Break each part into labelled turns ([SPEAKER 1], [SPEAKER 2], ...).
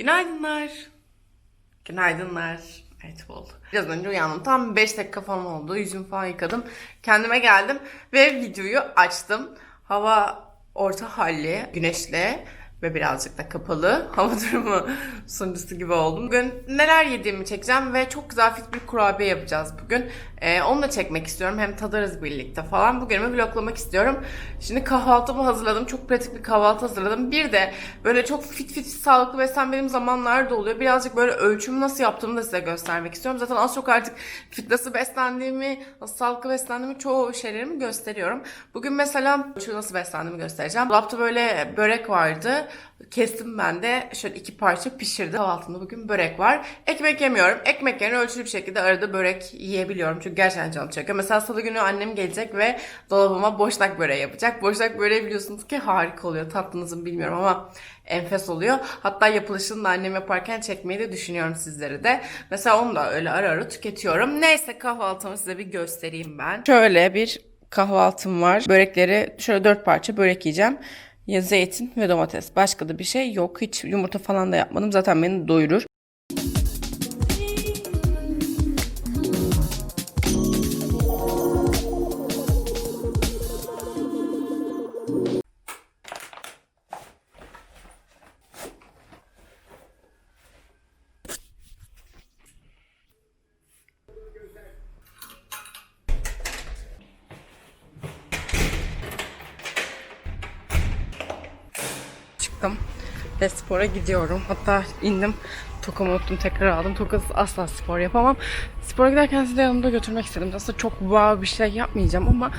[SPEAKER 1] Günaydınlar. Günaydınlar. Evet oldu. Biraz önce uyandım. Tam 5 dakika falan oldu. Yüzümü falan yıkadım. Kendime geldim ve videoyu açtım. Hava orta halli, güneşli ve birazcık da kapalı. Hava durumu sunucusu gibi oldum. Bugün neler yediğimi çekeceğim ve çok güzel fit bir kurabiye yapacağız bugün. Ee, onu da çekmek istiyorum. Hem tadarız birlikte falan. Bugünümü vloglamak istiyorum. Şimdi kahvaltımı hazırladım. Çok pratik bir kahvaltı hazırladım. Bir de böyle çok fit fit sağlıklı beslenmediğim zamanlar da oluyor. Birazcık böyle ölçümü nasıl yaptığımı da size göstermek istiyorum. Zaten az çok artık fit nasıl beslendiğimi, nasıl sağlıklı beslendiğimi çoğu şeylerimi gösteriyorum. Bugün mesela şu nasıl beslendiğimi göstereceğim. Dolapta böyle börek vardı. Kestim ben de şöyle iki parça pişirdim. Kahvaltımda bugün börek var. Ekmek yemiyorum. Ekmek yerine ölçülü bir şekilde arada börek yiyebiliyorum. Çünkü gerçekten canım çekiyor. Mesela salı günü annem gelecek ve dolabıma boşnak böreği yapacak. Boşnak böreği biliyorsunuz ki harika oluyor. Tatlınızı mı bilmiyorum ama enfes oluyor. Hatta yapılışını da annem yaparken çekmeyi de düşünüyorum sizlere de. Mesela onu da öyle ara ara tüketiyorum. Neyse kahvaltımı size bir göstereyim ben. Şöyle bir kahvaltım var. Börekleri şöyle dört parça börek yiyeceğim. Ya zeytin ve domates. Başka da bir şey yok. Hiç yumurta falan da yapmadım. Zaten beni doyurur. Çıktım ve spora gidiyorum. Hatta indim tokamı unuttum tekrar aldım. Tokasız asla spor yapamam. Spora giderken sizi de yanımda götürmek istedim. Aslında çok wow bir şey yapmayacağım ama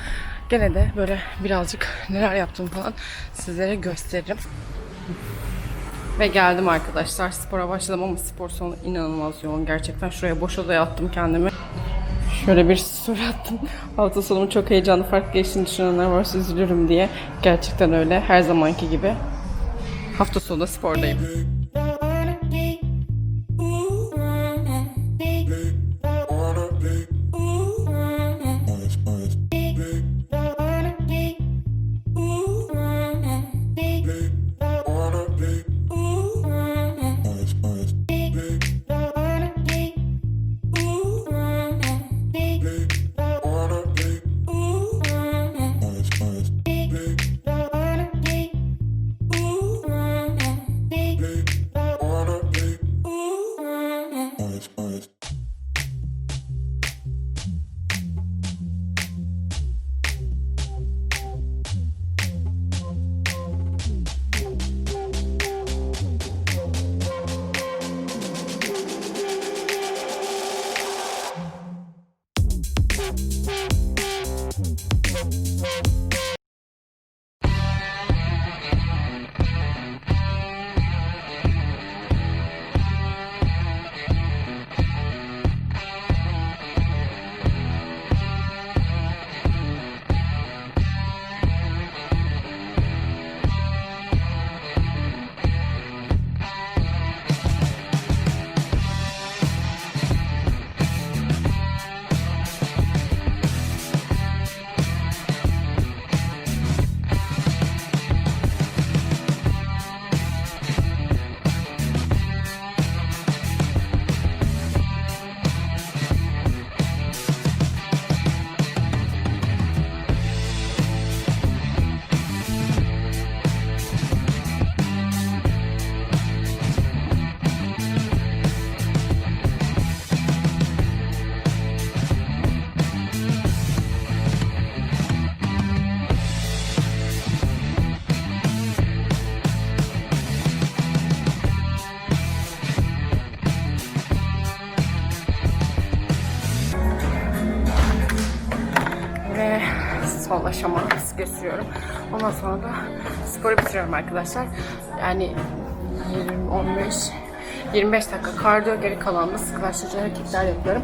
[SPEAKER 1] gene de böyle birazcık neler yaptığımı falan sizlere gösteririm. Ve geldim arkadaşlar. Spora başladım ama spor salonu inanılmaz yoğun. Gerçekten şuraya boş odaya attım kendimi. Şöyle bir story attım. Hafta sonumu çok heyecanlı farklı geçtiğini düşünenler varsa üzülürüm diye. Gerçekten öyle. Her zamanki gibi. Hafta sonu da spordayım. Ve son aşama gösteriyorum. Ondan sonra da sporu bitiriyorum arkadaşlar. Yani 20, 15, 25 dakika kardiyo geri kalanında sıkılaştırıcı hareketler yapıyorum.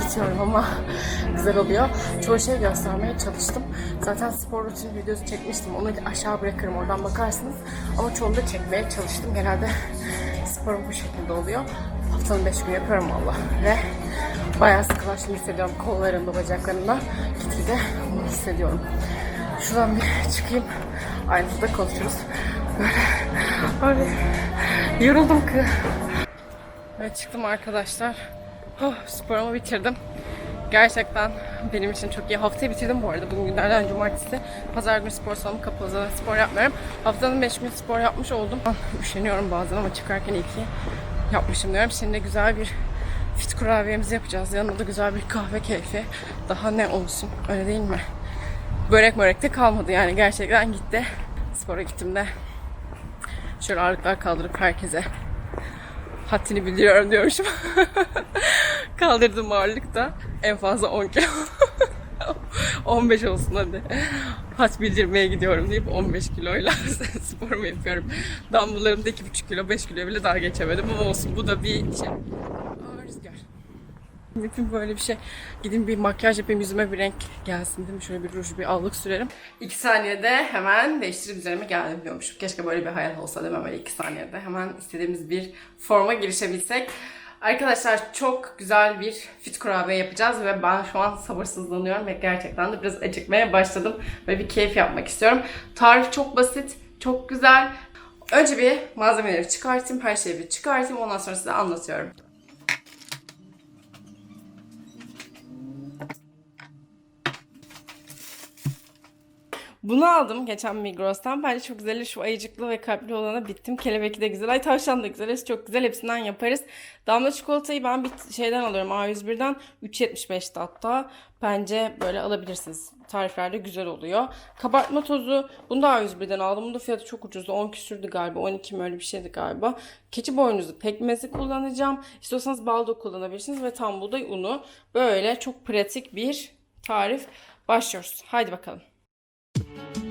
[SPEAKER 1] Bitiyorum ama güzel oluyor. Çoğu şey göstermeye çalıştım. Zaten spor rutini videosu çekmiştim. Onu aşağı bırakırım oradan bakarsınız. Ama çoğunu da çekmeye çalıştım. Genelde sporum bu şekilde oluyor. Haftanın 5 gün yapıyorum valla. Ve bayağı sıkılaştığını hissediyorum kollarımda, bacaklarımda. Gitgide bunu hissediyorum. Şuradan bir çıkayım. Aynısında konuşuruz. Böyle, böyle Yoruldum ki. Evet çıktım arkadaşlar. Oh, sporumu bitirdim. Gerçekten benim için çok iyi. Haftayı bitirdim bu arada. Bugün günlerden cumartesi. Pazar günü spor salonum kapalı. Zaten spor yapmıyorum. Haftanın 5 gün spor yapmış oldum. Üşeniyorum bazen ama çıkarken iyi ki yapmışım diyorum. Şimdi güzel bir fit kurabiyemizi yapacağız. Yanında da güzel bir kahve keyfi. Daha ne olsun öyle değil mi? Börek mörek de kalmadı yani gerçekten gitti. Spora gittim de şöyle ağırlıklar kaldırıp herkese haddini bildiriyorum diyormuşum. Kaldırdım ağırlıkta. En fazla 10 kilo. 15 olsun hadi. Hat bildirmeye gidiyorum deyip 15 kiloyla sporumu yapıyorum. Dumbbell'larımda 2,5 kilo, 5 kilo bile daha geçemedim ama olsun. Bu da bir şey. Rüzgar. Yapayım böyle bir şey. Gidin bir makyaj yapayım yüzüme bir renk gelsin değil mi? Şöyle bir ruj bir allık sürerim. 2 saniyede hemen değiştirip üzerime geldim. Keşke böyle bir hayal olsa değil mi? Böyle 2 saniyede hemen istediğimiz bir forma girişebilsek. Arkadaşlar çok güzel bir fit kurabiye yapacağız ve ben şu an sabırsızlanıyorum ve gerçekten de biraz acıkmaya başladım ve bir keyif yapmak istiyorum. Tarif çok basit, çok güzel. Önce bir malzemeleri çıkartayım, her şeyi bir çıkartayım ondan sonra size anlatıyorum. Bunu aldım geçen Migros'tan. Bence çok güzel. Şu ayıcıklı ve kalpli olana bittim. Kelebekli de güzel. Ay tavşan da güzel. Hepsi çok güzel. Hepsinden yaparız. Damla çikolatayı ben bir şeyden alıyorum. A101'den 3.75'ti hatta. Bence böyle alabilirsiniz. Tariflerde güzel oluyor. Kabartma tozu. Bunu da A101'den aldım. Bunun da fiyatı çok ucuzdu. 10 küsürdü galiba. 12 mi öyle bir şeydi galiba. Keçi boynuzu pekmezi kullanacağım. İstiyorsanız baldo kullanabilirsiniz. Ve tam buğday unu. Böyle çok pratik bir tarif. Başlıyoruz. Haydi bakalım. Ya can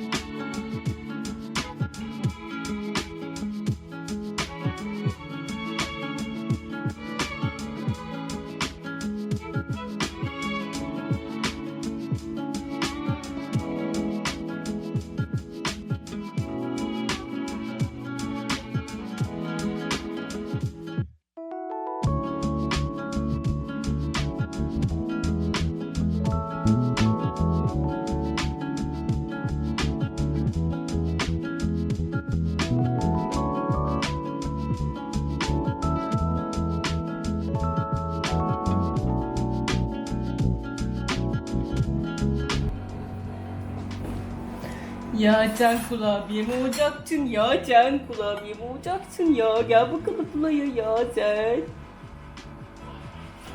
[SPEAKER 1] kurabiye mi olacaksın ya can kurabiye mi olacaksın ya gel bakalım buraya ya sen.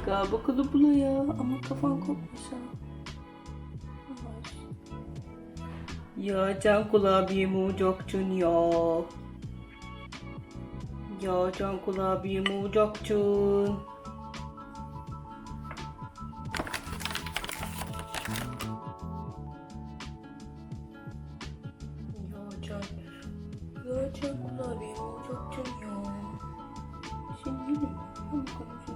[SPEAKER 1] Gel bakalım buraya ama kafan kopmuş ha. Ya can kurabiye mi olacaksın ya? Ya can kurabiye mi olacaksın? Ya can, ya can kurabiye mi olacaksın ya? Seni yerim. Ben bakalım seni sen de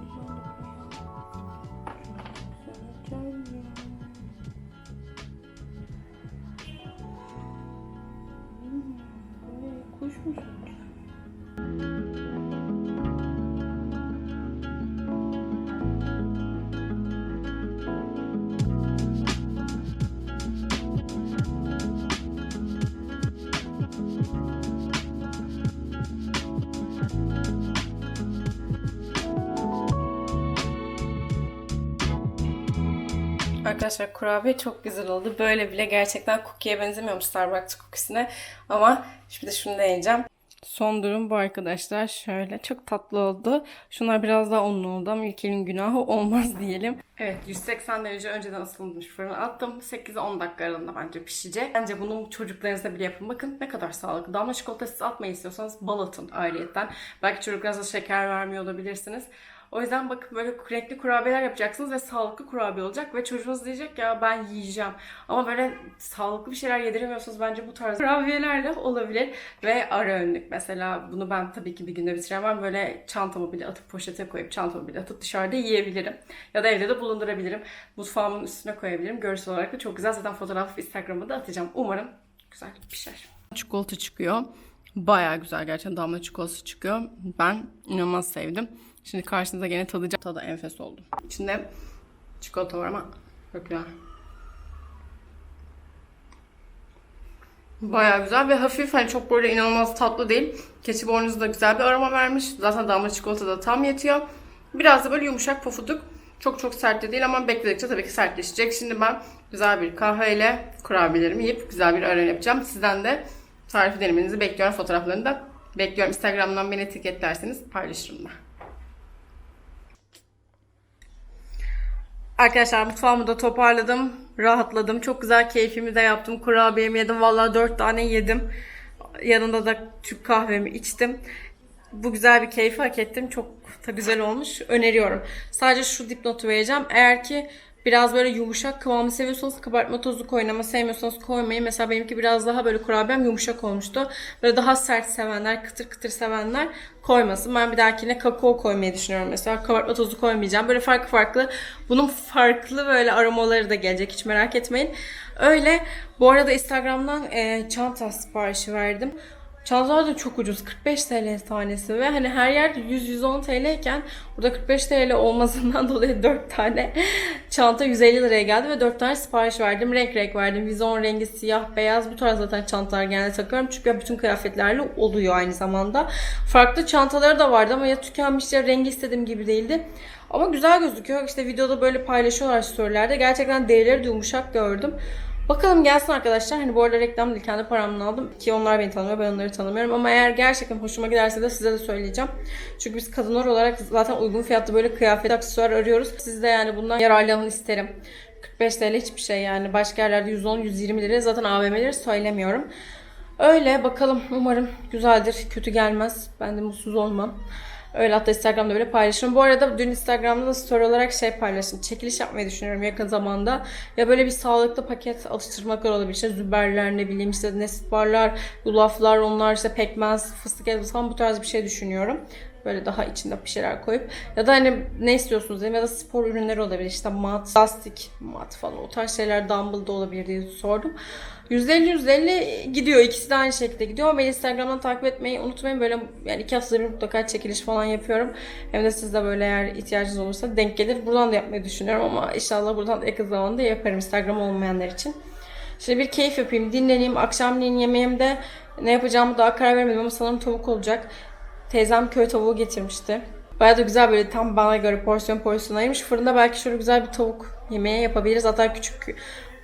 [SPEAKER 1] Arkadaşlar kurabiye çok güzel oldu. Böyle bile gerçekten cookie'ye benzemiyormuş Starbucks cookiesine. Ama şimdi şunu deneyeceğim. Son durum bu arkadaşlar. Şöyle çok tatlı oldu. Şunlar biraz daha unlu oldu ama ülkenin günahı olmaz diyelim. Evet 180 derece önceden ısıtılmış fırına attım. 8-10 dakika aralığında bence pişecek. Bence bunu çocuklarınızda bile yapın. Bakın ne kadar sağlıklı. Damla çikolatası atmayı istiyorsanız bal atın ayrıyetten. Belki çocuklarınıza şeker vermiyor olabilirsiniz. O yüzden bakın böyle renkli kurabiyeler yapacaksınız ve sağlıklı kurabiye olacak ve çocuğunuz diyecek ya ben yiyeceğim. Ama böyle sağlıklı bir şeyler yediremiyorsanız bence bu tarz kurabiyelerle olabilir. Ve ara önlük mesela bunu ben tabii ki bir günde bitiremem. Böyle çantamı bile atıp poşete koyup çantamı bile atıp dışarıda yiyebilirim. Ya da evde de bulundurabilirim. Mutfağımın üstüne koyabilirim. Görsel olarak da çok güzel. Zaten fotoğraf Instagram'a da atacağım. Umarım güzel pişer. Çikolata çıkıyor. Baya güzel gerçekten damla çikolatası çıkıyor. Ben inanılmaz sevdim. Şimdi karşınıza gene tadacağım. Tadı enfes oldu. İçinde çikolata var ama çok güzel. Bayağı güzel ve hafif hani çok böyle inanılmaz tatlı değil. Keçi boynuzu da güzel bir aroma vermiş. Zaten damla çikolata da tam yetiyor. Biraz da böyle yumuşak pofuduk. Çok çok sert de değil ama bekledikçe tabii ki sertleşecek. Şimdi ben güzel bir kahveyle kurabiyelerimi yiyip güzel bir öğlen yapacağım. Sizden de tarifi denemenizi bekliyorum. Fotoğraflarını da bekliyorum. Instagram'dan beni etiketlerseniz paylaşırım ben. Arkadaşlar mutfağımı da toparladım. Rahatladım. Çok güzel keyfimi de yaptım. Kurabiyemi yedim. Vallahi 4 tane yedim. Yanında da Türk kahvemi içtim. Bu güzel bir keyfi hak ettim. Çok da güzel olmuş. Öneriyorum. Sadece şu dipnotu vereceğim. Eğer ki biraz böyle yumuşak kıvamı seviyorsanız kabartma tozu koyun ama sevmiyorsanız koymayın. Mesela benimki biraz daha böyle kurabiyem yumuşak olmuştu. Böyle daha sert sevenler, kıtır kıtır sevenler koymasın. Ben bir dahakine kakao koymayı düşünüyorum mesela. Kabartma tozu koymayacağım. Böyle farklı farklı. Bunun farklı böyle aromaları da gelecek. Hiç merak etmeyin. Öyle. Bu arada Instagram'dan e, çanta siparişi verdim. Çantalar da çok ucuz. 45 TL tanesi ve hani her yer 100-110 TL iken burada 45 TL olmasından dolayı 4 tane çanta 150 liraya geldi ve 4 tane sipariş verdim. Renk renk verdim. Vizon rengi siyah, beyaz bu tarz zaten çantalar genelde takıyorum. Çünkü bütün kıyafetlerle oluyor aynı zamanda. Farklı çantaları da vardı ama ya tükenmiş ya rengi istediğim gibi değildi. Ama güzel gözüküyor. İşte videoda böyle paylaşıyorlar storylerde. Gerçekten derileri de yumuşak gördüm. Bakalım gelsin arkadaşlar. Hani bu arada reklam değil kendi paramla aldım. Ki onlar beni tanımıyor ben onları tanımıyorum. Ama eğer gerçekten hoşuma giderse de size de söyleyeceğim. Çünkü biz kadınlar olarak zaten uygun fiyatlı böyle kıyafet aksesuar arıyoruz. Siz de yani bundan yararlanın isterim. 45 TL hiçbir şey yani. Başka yerlerde 110-120 lira. Zaten AVM'leri söylemiyorum. Öyle bakalım. Umarım güzeldir. Kötü gelmez. Ben de mutsuz olmam. Öyle hatta Instagram'da böyle paylaşıyorum. Bu arada dün Instagram'da da story olarak şey paylaştım. Çekiliş yapmayı düşünüyorum yakın zamanda. Ya böyle bir sağlıklı paket alıştırmaklar olabilir. İşte züberler ne bileyim işte nesit barlar, yulaflar onlar işte pekmez, fıstık ezmesi falan bu tarz bir şey düşünüyorum. Böyle daha içinde bir şeyler koyup. Ya da hani ne istiyorsunuz diyeyim ya da spor ürünleri olabilir. İşte mat, lastik, mat falan o tarz şeyler dumbbell da olabilir diye sordum. %50 %50 gidiyor. İkisi de aynı şekilde gidiyor. Ama beni Instagram'dan takip etmeyi unutmayın. Böyle yani iki haftada bir mutlaka çekiliş falan yapıyorum. Hem de siz de böyle eğer ihtiyacınız olursa denk gelir. Buradan da yapmayı düşünüyorum ama inşallah buradan da yakın zamanda yaparım Instagram olmayanlar için. Şimdi bir keyif yapayım, dinleneyim. Akşamleyin yemeğimde ne yapacağımı daha karar vermedim ama sanırım tavuk olacak. Teyzem köy tavuğu getirmişti. Bayağı da güzel böyle tam bana göre porsiyon porsiyon ayırmış. Fırında belki şöyle güzel bir tavuk yemeği yapabiliriz. Hatta küçük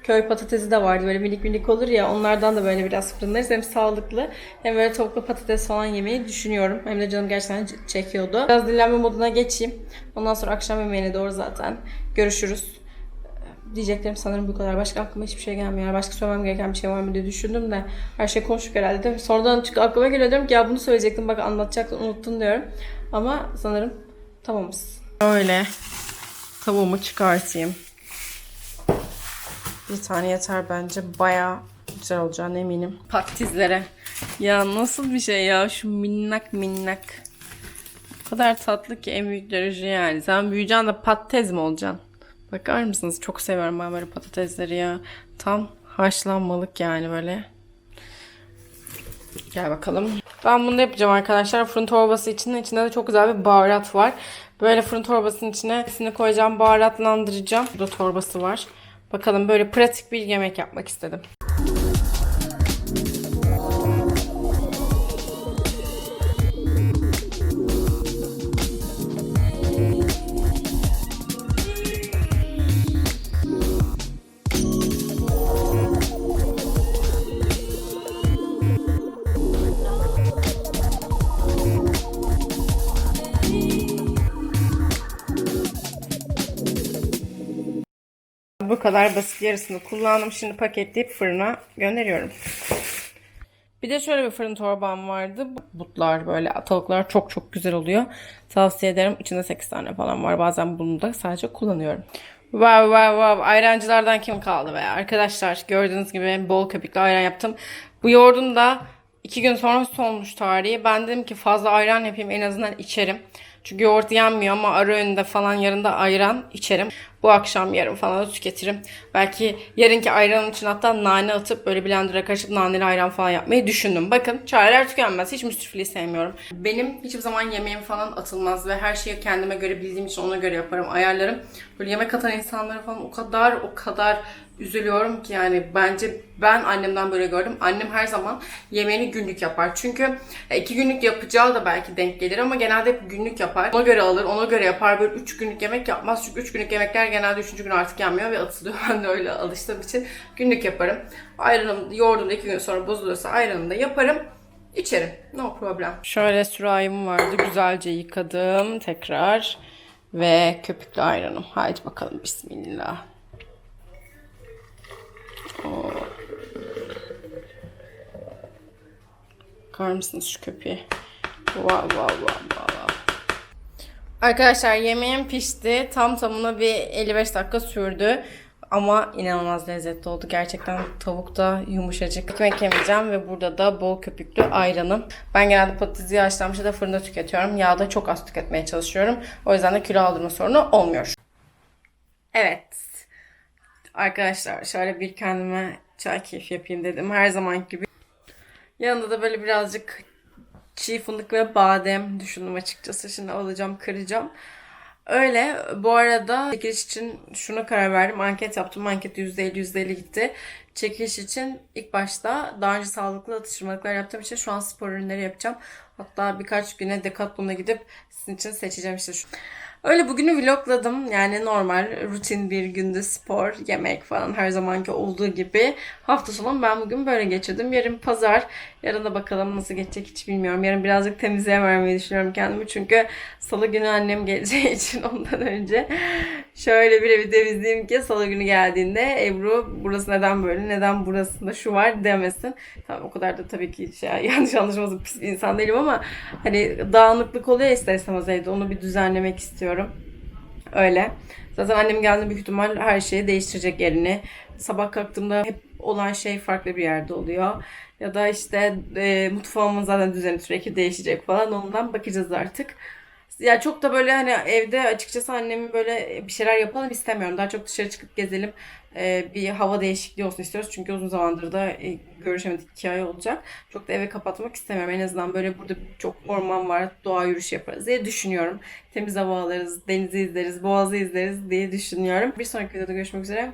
[SPEAKER 1] köy patatesi de vardı. Böyle minik minik olur ya onlardan da böyle biraz fırınlarız. Hem sağlıklı hem böyle tavuklu patates falan yemeyi düşünüyorum. Hem de canım gerçekten çekiyordu. Biraz dinlenme moduna geçeyim. Ondan sonra akşam yemeğine doğru zaten görüşürüz. Diyeceklerim sanırım bu kadar. Başka aklıma hiçbir şey gelmiyor. Başka söylemem gereken bir şey var mı diye düşündüm de her şey konuştuk herhalde değil? Sonradan çünkü aklıma geliyor diyorum ki ya bunu söyleyecektim bak anlatacaktım unuttun diyorum. Ama sanırım tamamız. Öyle tavuğumu çıkartayım. Bir tane yeter bence. Bayağı güzel olacağına eminim. Patatizlere. Ya nasıl bir şey ya şu minnak minnak. O kadar tatlı ki en büyükleri şu yani. Sen büyüyeceksin de patates mi olacaksın? Bakar mısınız? Çok seviyorum ben böyle patatesleri ya. Tam haşlanmalık yani böyle. Gel bakalım. Ben bunu da yapacağım arkadaşlar. Fırın torbası içinde. içinde de çok güzel bir baharat var. Böyle fırın torbasının içine hepsini koyacağım. Baharatlandıracağım. Burada torbası var. Bakalım böyle pratik bir yemek yapmak istedim. Kadar basit yarısını kullandım. Şimdi paketleyip fırına gönderiyorum. Bir de şöyle bir fırın torbam vardı. Butlar böyle atalıklar çok çok güzel oluyor. Tavsiye ederim. İçinde 8 tane falan var. Bazen bunu da sadece kullanıyorum. Wow wow wow. Ayrancılardan kim kaldı be? Arkadaşlar gördüğünüz gibi bol köpüklü ayran yaptım. Bu yoğurdun da 2 gün sonra solmuş tarihi. Ben dedim ki fazla ayran yapayım en azından içerim. Çünkü yoğurt yenmiyor ama ara öğünde falan yarında ayran içerim. Bu akşam yarın falan tüketirim. Belki yarınki ayranın için hatta nane atıp böyle blender'a karışıp naneli ayran falan yapmayı düşündüm. Bakın çareler tükenmez. Hiç müsrifliği sevmiyorum. Benim hiçbir zaman yemeğim falan atılmaz ve her şeyi kendime göre bildiğim için ona göre yaparım, ayarlarım. Böyle yemek atan insanlara falan o kadar o kadar üzülüyorum ki yani bence ben annemden böyle gördüm. Annem her zaman yemeğini günlük yapar. Çünkü e, iki günlük yapacağı da belki denk gelir ama genelde hep günlük yapar. Ona göre alır, ona göre yapar. Böyle üç günlük yemek yapmaz. Çünkü üç günlük yemekler genelde üçüncü gün artık yenmiyor ve atılıyor. Ben de öyle alıştığım için günlük yaparım. Ayranım, yoğurdum da iki gün sonra bozuluyorsa ayranını da yaparım. İçerim. No problem. Şöyle sürahim vardı. Güzelce yıkadım tekrar. Ve köpüklü ayranım. Haydi bakalım bismillah. Bakar mısınız şu köpeğe? Wow wow wow wow. Arkadaşlar yemeğim pişti. Tam tamına bir 55 dakika sürdü. Ama inanılmaz lezzetli oldu. Gerçekten tavuk da yumuşacık. Ekmek yemeyeceğim ve burada da bol köpüklü ayranım. Ben genelde patatesi haşlanmış ya da fırında tüketiyorum. Yağda çok az tüketmeye çalışıyorum. O yüzden de kilo aldırma sorunu olmuyor. Evet. Arkadaşlar şöyle bir kendime çay keyfi yapayım dedim. Her zaman gibi. Yanında da böyle birazcık çiğ fındık ve badem düşündüm açıkçası. Şimdi alacağım, kıracağım. Öyle. Bu arada çekiliş için şuna karar verdim. Anket yaptım. Anket %50 %50 gitti. Çekiliş için ilk başta daha önce sağlıklı atıştırmalıklar yaptığım için şu an spor ürünleri yapacağım. Hatta birkaç güne Decathlon'a gidip sizin için seçeceğim işte şu. Öyle bugünü vlogladım. Yani normal rutin bir günde spor, yemek falan her zamanki olduğu gibi. Hafta sonu ben bugün böyle geçirdim. Yarın pazar. Yarın da bakalım nasıl geçecek hiç bilmiyorum. Yarın birazcık temizliğe vermeyi düşünüyorum kendimi. Çünkü salı günü annem geleceği için ondan önce şöyle bir evi temizleyeyim ki salı günü geldiğinde Ebru burası neden böyle, neden burasında şu var demesin. Tamam o kadar da tabii ki şey, yanlış anlaşılmasın pis bir insan değilim ama hani dağınıklık oluyor ister istemez evde. Onu bir düzenlemek istiyorum. Öyle. Zaten annem geldiğinde büyük ihtimal her şeyi değiştirecek yerini. Sabah kalktığımda hep olan şey farklı bir yerde oluyor. Ya da işte e, mutfağımın zaten düzeni sürekli değişecek falan. Ondan bakacağız artık. Ya çok da böyle hani evde açıkçası annemin böyle bir şeyler yapalım istemiyorum. Daha çok dışarı çıkıp gezelim. E, bir hava değişikliği olsun istiyoruz. Çünkü uzun zamandır da e, görüşemedik iki ay olacak. Çok da eve kapatmak istemiyorum. En azından böyle burada çok orman var. Doğa yürüyüşü yaparız diye düşünüyorum. Temiz hava alırız, denizi izleriz, boğazı izleriz diye düşünüyorum. Bir sonraki videoda görüşmek üzere.